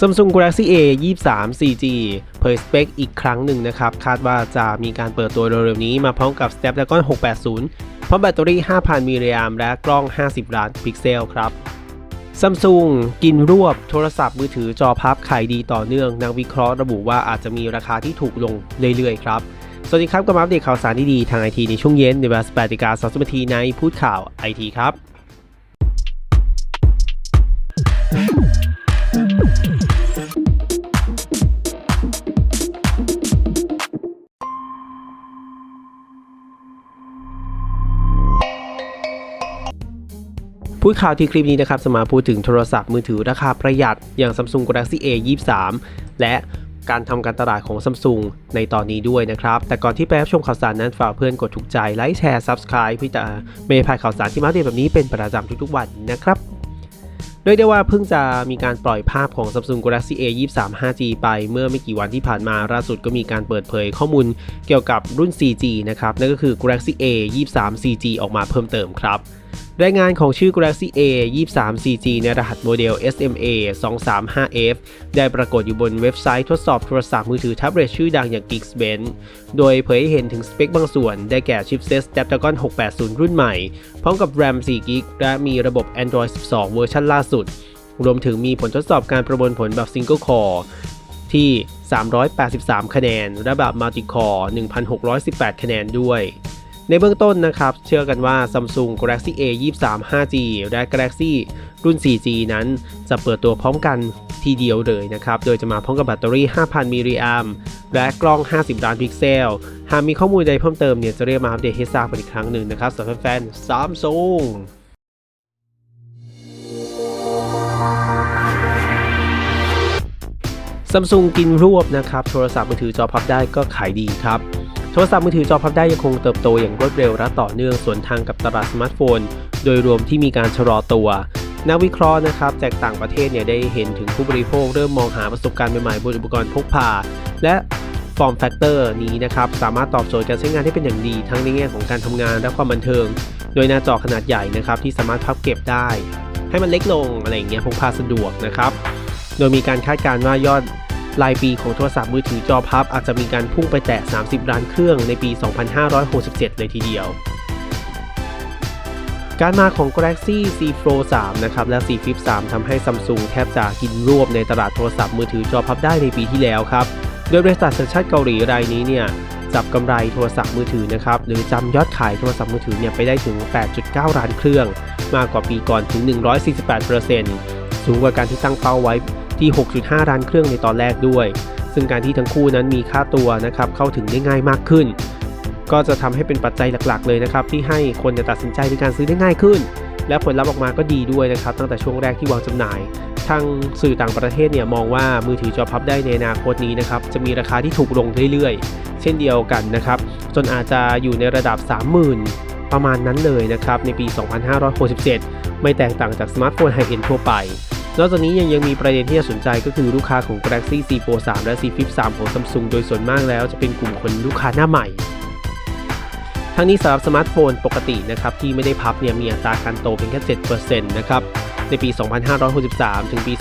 Samsung Galaxy A 23 4G เผยสเปคอีกครั้งหนึ่งนะครับ คาดว่าจะมีการเปิดตัวเร็วๆนี้มาพร้อมกับ Snapdragon 680 พร้อมแบตเตอรี่ 5,000 มิลลิแอมและกล้อง 50 ล้านพิกเซลครับ Samsung กินรวบโทรศัพท์มือถือจอพับขายดีต่อเนื่อง นักวิเคราะห์ระบุว่าอาจจะมีราคาที่ถูกลงเรื่อยๆครับ สวัสดีครับกับมาอัปเดตข่าวสารดีๆทางไอทีในช่วงเย็นในเวลา18นาฬิกา30นาทีในพูดข่าวไอทีครับ พูดข่าวที่คลิปนี้นะครับจะมาพูดถึงโทรศัพท์มือถือราคาประหยัดอย่าง Samsung Galaxy A 23และการทำการตลาดของ Samsung ในตอนนี้ด้วยนะครับ แต่ก่อนที่ไปรับชมข่าวสารนั้นฝากเพื่อนกดถูกใจไลค์แชร์ Subscribe เพื่อจะไม่พลาดข่าวสารที่มาเดตแบบนี้เป็นประจำทุกๆวันนะครับเรียได้ว่าเพิ่งจะมีการปล่อยภาพของ Samsung Galaxy A 23 5G ไปเมื่อไม่กี่วันที่ผ่านมาล่าสุดก็มีการเปิดเผยข้อมูลเกี่ยวกับรุ่น 4G นะครับ นั่นก็คือ Galaxy A 23 4G ออกมาเพิ่มเติมครับ รายงานของชื่อ Galaxy A 23 4G ในรหัสโมเดล SMA 235F ได้ปรากฏอยู่บนเว็บไซต์ทดสอบโทรศัพท์มือถือแท็บเล็ตชื่อดังอย่าง Geekbench โดยเผยให้เห็นถึงสเปคบางส่วน ได้แก่ชิปเซต Snapdragon 680 รุ่นใหม่ พร้อมกับ RAM 4 g b และมีระบบ Android 12 เวอร์ชันล่าสุด รวมถึงมีผลทดสอบการประมวลผลแบบ Single Core ที่ 383 คะแนน และแบบ Multi Core 1,618 คะแนนด้วย ในเบื้องต้นนะครับ เชื่อกันว่า Samsung Galaxy A 23 5G และ Galaxy รุ่น 4G นั้น จะเปิดตัวพร้อมกันทีเดียวเลยนะครับ โดยจะมาพร้อมกับแบตเตอรี่ 5,000 มิลลิแอมและกล้อง 50 ล้านพิกเซล หากมีข้อมูลใดเพิ่มเติมเนี่ย จะเรียกมาอัปเดตให้ทราบกันอีกครั้งหนึ่งนะครับสำหรับแฟนๆ Samsung Samsung กินรวบนะครับ โทรศัพท์มือถือจอพับได้ก็ขายดีครับ ทรศัพท์มือถือจอพับได้ยังคงเติบโตอย่างรวดเร็วและต่อเนื่องสวนทางกับตลาดสมาร์ทโฟน โดยรวมที่มีการชะลอตัว นักวิเคราะห์นะครับจากต่างประเทศเนี่ยได้เห็นถึงผู้บริโภคเริ่มมองหาประสบการณ์ใหม่ๆบนอุปกรณ์พกพา และฟอร์มแฟกเตอร์นี้นะครับสามารถตอบโจทย์การใช้งานได้เป็นอย่างดี ทั้งในแง่ของการทำงานและความบันเทิง โดยหน้าจอขนาดใหญ่นะครับที่สามารถพับเก็บได้ ให้มันเล็กลงอะไรอย่างเงี้ยพกพาสะดวกนะครับโดยมีการคาดการณ์ว่ายอด รายปีของโทรศัพท์มือถือจอพับอาจจะมีการพุ่งไปแตะ 30 ล้านเครื่องในปี 2567 เลยทีเดียว การมาของ Galaxy Z Fold 3 นะครับและ Z Flip 3 ทำให้ Samsung แทบจะกินรวบในตลาดโทรศัพท์มือถือจอพับได้ในปีที่แล้วครับ โดยบริษัทสัญชาติเกาหลีรายนี้เนี่ยจับกำไรโทรศัพท์มือถือนะครับหรือจำยอดขายโทรศัพท์มือถือเนี่ยไปได้ถึง 8.9 ล้านเครื่อง มากกว่าปีก่อนถึง 148%สูงกว่าการที่ตั้งเป้าไว้ ที่ 6.5 ล้านเครื่องในตอนแรกด้วย ซึ่งการที่ทั้งคู่นั้นมีค่าตัวนะครับเข้าถึงได้ง่ายมากขึ้น ก็จะทำให้เป็นปัจจัยหลักๆ เลยนะครับที่ให้คนจะตัดสินใจในการซื้อได้ง่ายขึ้น และผลลัพธ์ออกมาก็ดีด้วยนะครับตั้งแต่ช่วงแรกที่วางจำหน่ายทางสื่อต่างประเทศเนี่ยมองว่ามือถือจอพับได้ในอนาคตนี้นะครับจะมีราคาที่ถูกลงเรื่อยๆ เช่นเดียวกันนะครับจนอาจจะอยู่ในระดับ 30,000 ประมาณนั้นเลยนะครับในปี 2567 ไม่แตกต่างจากสมาร์ทโฟนไฮเอ็นทั่วไป นอกจากนี้ยังยังมีประเด็นที่น่าสนใจก็คือลูกค้าของ Galaxy Z Fold 3 และ Z Flip 3 ของ Samsung โดยส่วนมากแล้วจะเป็นกลุ่มคนลูกค้าหน้าใหม่ทั้งนี้สำหรับสมาร์ทโฟนปกตินะครับที่ไม่ได้พับเนี่ยมีอัตราการโตเพียงแค่ 7%นะครับในปี 2563 ถึงปี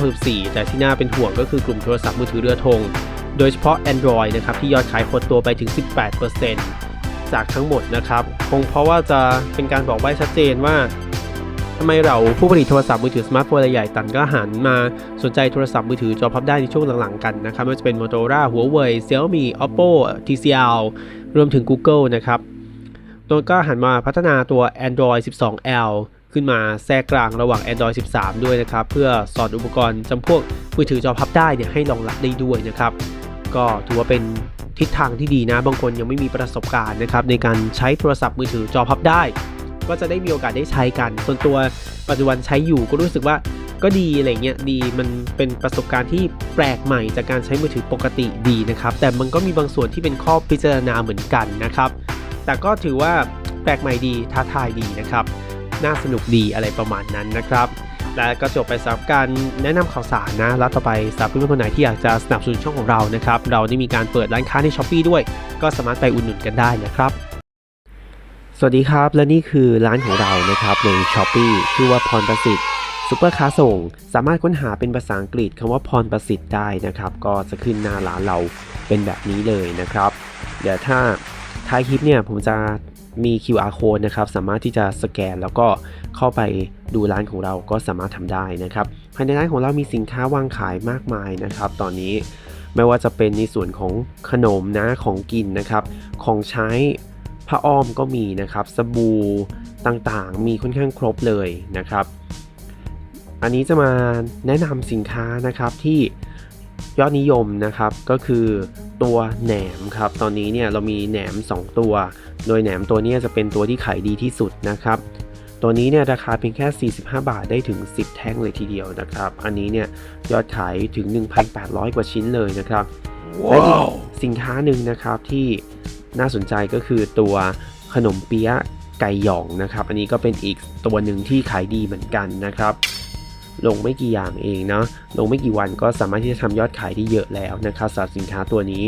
2564 แต่ที่น่าเป็นห่วงก็คือกลุ่มโทรศัพท์มือถือเรือธง โดยเฉพาะ Android นะครับที่ยอดขายหดตัวไปถึง 18%จากทั้งหมดนะครับ คงเพราะว่าจะเป็นการบอกไว้ชัดเจนว่า ทำไมเราผู้ผลิตโทรศัพท์มือถือสมาร์ทโฟนรายใหญ่ตันก็หันมาสนใจโทรศัพท์มือถือจอพับได้ในช่วงหลังๆกันนะครับไม่ว่าจะเป็น Motorola Huawei Xiaomi Oppo TCL รวมถึง Google นะครับตัวก็หันมาพัฒนาตัว Android 12L ขึ้นมาแทรกกลางระหว่าง Android 13 ด้วยนะครับ เพื่อสอดอุปกรณ์จำพวกมือถือจอพับได้เนี่ยให้รองรับได้ด้วยนะครับ ก็ถือว่าเป็นทิศทางที่ดีนะ บางคนยังไม่มีประสบการณ์นะครับในการใช้โทรศัพท์มือถือจอพับได้ ก็จะได้มีโอกาสได้ใช้กัน ส่วนตัวปัจจุบันใช้อยู่ก็รู้สึกว่าก็ดีอะไรเงี้ยดีมันเป็นประสบการณ์ที่แปลกใหม่จากการใช้มือถือปกติดีนะครับ แต่มันก็มีบางส่วนที่เป็นข้อพิจารณาเหมือนกันนะครับ แต่ก็ถือว่าแปลกใหม่ดีท้าทายดีนะครับ น่าสนุกดีอะไรประมาณนั้นนะครับ และก็จบไปสำหรับการแนะนำข่าวสารนะ แล้วต่อไปสำหรับเพื่อนๆคนไหนที่อยากจะสนับสนุนช่องของเรานะครับ เราได้มีการเปิดร้านค้าในช้อปปีด้วย ก็สามารถไปอุดหนุนกันได้นะครับ สวัสดีครับ และนี่คือร้านของเรานะครับใน s h อ p e e ชื่อว่าพรประสิทธิ์ซูเปอร์ค้าส่ง สามารถค้นหาเป็นภาษาอังกฤษคำว่าพรประสิทธิ์ได้นะครับ ก็จะขึ้นหน้าร้านเราเป็นแบบนี้เลยนะครับ เดี๋ยวถ้าท้ายคลิปเนี่ยผมจะมี QR code นะครับ สามารถที่จะสแกนแล้วก็เข้าไปดูร้านของเราก็สามารถทำได้นะครับ ภายในร้านของเรามีสินค้าวางขายมากมายนะครับ ตอนนี้ไม่ว่าจะเป็นในส่วนของขนมนะของกินนะครับ ของใช้ ผ้าอ้อมก็มีนะครับ สบู่ต่างๆ มีค่อนข้างครบเลยนะครับ อันนี้จะมาแนะนำสินค้านะครับที่ยอดนิยมนะครับก็คือตัวแหนมครับ ตอนนี้เนี่ยเรามีแหนม 2 ตัว โดยแหนมตัวเนี้จะเป็นตัวที่ขายดีที่สุดนะครับ ตัวนี้เนี่ยราคาเพียงแค่ 45 บาทได้ถึง 10 แท่งเลยทีเดียวนะครับ อันนี้เนี่ยยอดขายถึง 1,800 กว่าชิ้นเลยนะครับและอีกสินค้าหนึ่งนะครับที่ น่าสนใจก็คือตัวขนมเปี๊ยะไก่หยองนะครับ อันนี้ก็เป็นอีกตัวหนึ่งที่ขายดีเหมือนกันนะครับ ลงไม่กี่อย่างเองเนาะลงไม่กี่วันก็สามารถที่จะทำยอดขายได้เยอะแล้วนะครับสำหรับสินค้าตัวนี้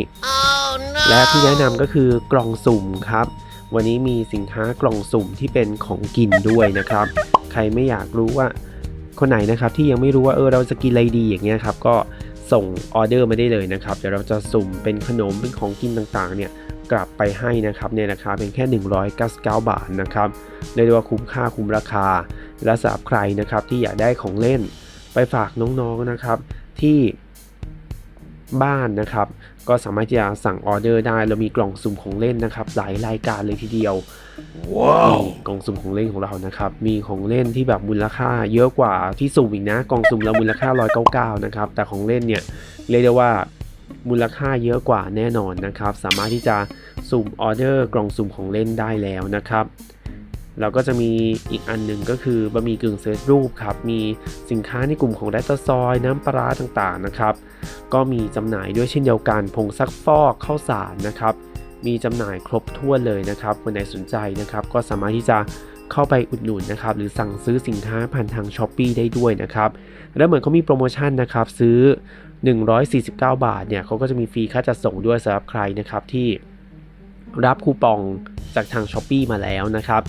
และที่แนะนำก็คือกล่องสุ่มครับ วันนี้มีสินค้ากล่องสุ่มที่เป็นของกินด้วยนะครับ ใครไม่อยากรู้ว่าคนไหนนะครับที่ยังไม่รู้ว่าเออเราจะกินอะไรดีอย่างเงี้ยครับก็ส่งออเดอร์มาได้เลยนะครับเดี๋ยวเราจะสุ่มเป็นขนมเป็นของกินต่างๆเนี่ย กลับไปให้นะครับในราคาเป็นแค่ 199 บาทนะครับเรียกได้ว่าคุ้มค่าคุ้มราคา และสำหรับใครนะครับที่อยากได้ของเล่น ไปฝากน้องๆนะครับที่บ้านนะครับ ก็สามารถที่จะสั่งออเดอร์ได้เรามีกล่องสุ่มของเล่นนะครับ หลายรายการเลยทีเดียวว้าวกล่องสุ่มของเล่นของเรานะครับ มีของเล่นที่แบบมูลค่า เยอะกว่าที่สุ่มอีกนะ กล่องสุ่มเรามูลค่า199นะครับแต่ของเล่นเนี่ยเรียกได้ว่า มูลค่าเยอะกว่าแน่นอนนะครับ สามารถที่จะสุ่มออเดอร์กล่องสุ่มของเล่นได้แล้วนะครับเราก็จะมีอีกอันหนึ่งก็คือบะหมี่กึ่งเซตรูปครับ มีสินค้าในกลุ่มของแรตซอย น้ำปลาร้าต่างๆนะครับ ก็มีจำหน่ายด้วยเช่นเดียวกันผงซักฟอกข้าวสารนะครับ มีจำหน่ายครบถ้วนเลยนะครับคนไหนสนใจนะครับ ก็สามารถที่จะเข้าไปอุดหนุนนะครับ หรือสั่งซื้อสินค้าผ่านทาง s h อ p e e ได้ด้วยนะครับ แล้วเหมือนเขามีโปรโมชั่นนะครับ ซื้อ 149 บาทเนี่ยเขาก็จะมีฟรีค่าจัดส่งด้วยสำหรับใครนะครับที่รับคูปองจากทาง s h อ p e e มาแล้วนะครับ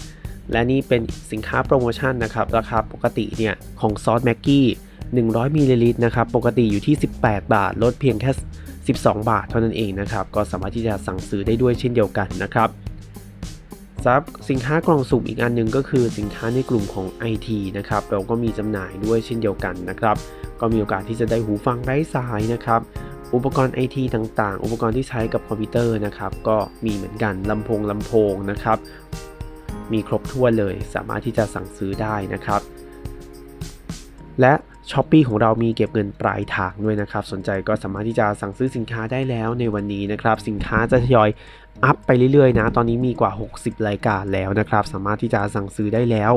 และนี่เป็นสินค้าโปรโมชั่นนะครับ ราคาปกติเนี่ยของซอสแม็กกี้100มิลลิลิตรนะครับ ปกติอยู่ที่ 18 บาท ลดเพียงแค่ 12 บาทเท่านั้นเองนะครับ ก็สามารถที่จะสั่งซื้อได้ด้วยเช่นเดียวกันนะครับสำหรับสินค้ากล่องสุ่มอีกอันหนึ่งก็คือสินค้าในกลุ่มของ IT นะครับ เราก็มีจำหน่ายด้วยเช่นเดียวกันนะครับ ก็มีโอกาสที่จะได้หูฟังไร้สายนะครับ อุปกรณ์ IT ต่างๆ อุปกรณ์ที่ใช้กับคอมพิวเตอร์นะครับ ก็มีเหมือนกันลำโพงลำโพงนะครับ มีครบถ้วนเลย สามารถที่จะสั่งซื้อได้นะครับ และ s h อ p e e ของเรามีเก็บเงินปลายทางด้วยนะครับ สนใจก็สามารถที่จะสั่งซื้อสินค้าได้แล้วในวันนี้นะครับ สินค้าจะทยอย อัพไปเรื่อยๆนะ ตอนนี้มีกว่า 60 รายการแล้วนะครับ สามารถที่จะสั่งซื้อได้แล้ว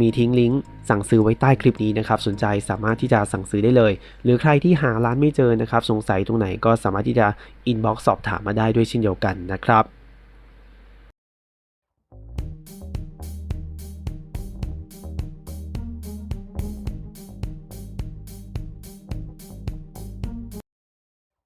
มีทิ้งลิงก์สั่งซื้อไว้ใต้คลิปนี้นะครับ สนใจสามารถที่จะสั่งซื้อได้เลย หรือใครที่หาร้านไม่เจอนะครับ สงสัยตรงไหนก็สามารถที่จะอินบ็อกซ์สอบถามมาได้ด้วยเช่นเดียวกันนะครับ